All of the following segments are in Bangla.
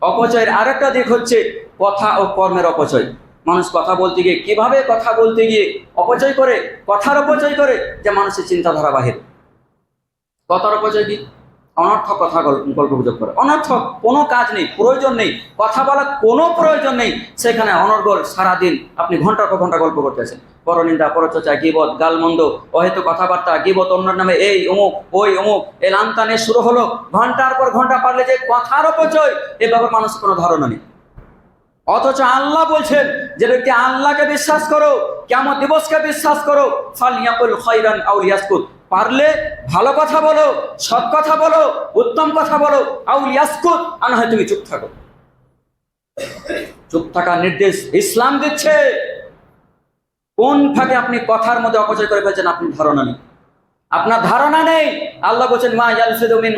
অপচয়ের আর একটা দিক হচ্ছে কথা ও কর্মের অপচয়। মানুষ কথা বলতে গিয়ে কীভাবে কথা বলতে গিয়ে অপচয় করে? কথার অপচয় করে যে মানুষের চিন্তাধারা বাহির। কথার অপচয় কি? অনর্থক কথা গল্প গুজব করে। অনর্থক কোনো কাজ নেই, প্রয়োজন নেই, কথা বলার কোনো প্রয়োজন নেই। সেখানে অনর্গল সারাদিন আপনি ঘণ্টার পর ঘণ্টা গল্প করতেছেন পরনিন্দা, পরচর্চা, গিবত, গালমন্দ অহেতু কথাবার্তা, গিবত অন্যের নামে, এই অমুক, ওই অমুক, এ লামতানে শুরু হলো। ঘণ্টার পর ঘণ্টা পারলে যে কথার অপচয়, এ ব্যাপারে মানুষের কোনো ধারণা নেই। অথচ আল্লাহ বলছেন যে ব্যক্তি আল্লাহকে বিশ্বাস করো কেমন দিবসকে বিশ্বাস করো ফালিয়াকুল খৈরান ইয়াসকুত পারলে ভালো কথা বলো, সৎ কথা বলো, উত্তম কথা বলো আউ ইয়াসকুত, আর হয় তুমি চুপ থাকো। চুপ থাকার নির্দেশ ইসলাম দিচ্ছে। কোন ফাঁকে আপনি কথার মধ্যে অপচয় করে ফেলছেন আপনি ধারণা নেই। আপনার ধারণা নেই। আল্লাহ বলছেন, মা ইয়ালফিদু মিন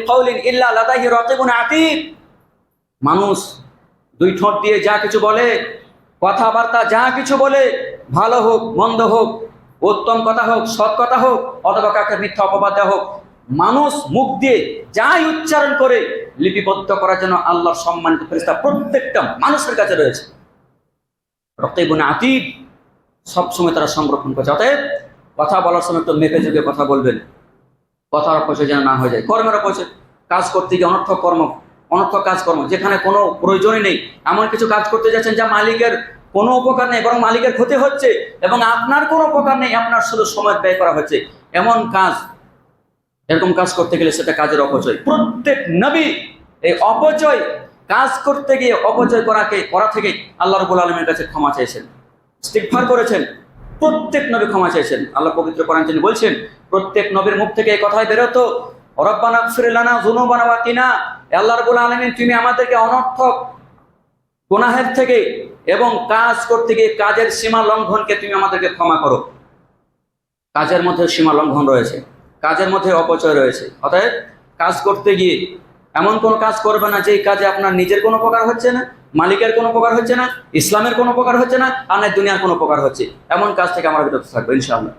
ইল্লা লাদাইহি রাকিবুন আতীদ মানুষ দুই ঠোঁট দিয়ে যা কিছু বলে, কথাবার্তা যা কিছু বলে, ভালো হোক, মন্দ হোক উত্তম কথা হোক, সৎ কথা হোক, অথবা কাকে মিথ্যা অপবাদ দেওয়া হোক, মানুষ মুখ দিয়ে যাই উচ্চারণ করে লিপিবদ্ধ করার জন্য আল্লাহর সম্মানিত ফেরিস্তা প্রত্যেকটা মানুষের কাছে রয়েছে। রক্তবনে আতিব, সবসময় তারা সংরক্ষণ করছে। অতএব কথা বলার সময় একটু মেপে চুকে কথা বলবেন। কথার অপচয় যেন না হয়ে যায়। কর্মের অপচয়। কাজ করতে গিয়ে অনর্থক কর্ম, অনর্থক কাজকর্ম, যেখানে কোনো প্রয়োজনই নেই। এমন কিছু কাজ করতে যাচ্ছেন যা মালিকের কোনো উপকার নেই, বরং মালিকের ক্ষতি হচ্ছে এবং আপনার কোনো উপকার নেই, আপনার শুধু সময় ব্যয় করা হচ্ছে। এমন কাজ, এরকম কাজ করতে গেলে সেটা কাজের অপচয়। প্রত্যেক নবী এই অপচয় কাজ করতে গিয়ে অপচয় করাকে, করা থেকে আল্লাহ রবুল আলমের কাছে ক্ষমা চেয়েছেন। ইস্তিগফার করেছেন। প্রত্যেক নবী ক্ষমা চেয়েছেন। আল্লাহ পবিত্র কোরআন তিনি বলছেন, প্রত্যেক নবীর মুখ থেকে এই কথাই বেরোতো, রব্বানা ফিরিলানা জুনুবানা ওয়া কিনা। আল্লাহ রবুল আলমিন, তুমি আমাদেরকে অনর্থক গুনাহের থেকে এবং কাজ করতে গিয়ে কাজের সীমা লঙ্ঘনকে তুমি আমাদেরকে ক্ষমা করো। কাজের মধ্যে সীমা লঙ্ঘন রয়েছে। কাজের মধ্যে অপচয় রয়েছে। অতএব কাজ করতে গিয়ে এমন কোন কাজ করবে না যেই কাজে আপনার নিজের কোনো প্রকার হচ্ছে না, মালিকের কোনো উপকার হচ্ছে না, ইসলামের কোনো উপকার হচ্ছে না, আর দুনিয়ার কোনো উপকার হচ্ছে। এমন কাজ থেকে আমার বিরত থাকবে, ইনশাআল্লাহ।